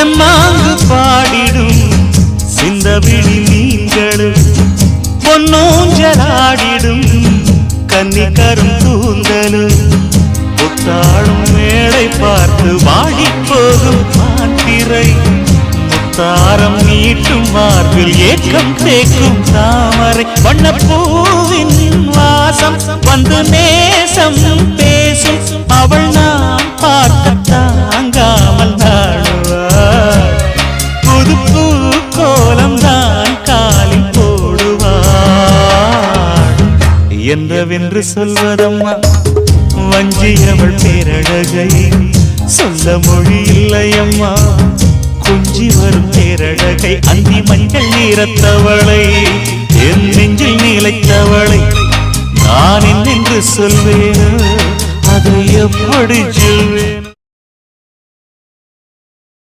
தெம்மாங்கு பாடிடும் சிந்தவிழி மீன்களும் பொன்னூஞ்சலாடிடும் கன்னிக்கரும் தூந்தலும் புத்தாளும் மேடை பார்த்து வாடி போகும் மாத்திரை முத்தாரம் நீட்டும் மார்பில் ஏக்கம் தேக்கும் தாமரை. என்றவென்று சொல்வதம்மா? வஞ்சியவள் பேரழகை சொல்ல மொழி இல்லையம்மா. குஞ்சி வரும் பேரழகை அந்தி மஞ்சள் நீரத்தவளை என் நெஞ்சில் நீளைத்தவளை நான் என்னென்று சொல்வேன் அதை எப்படி சொல்வேன்?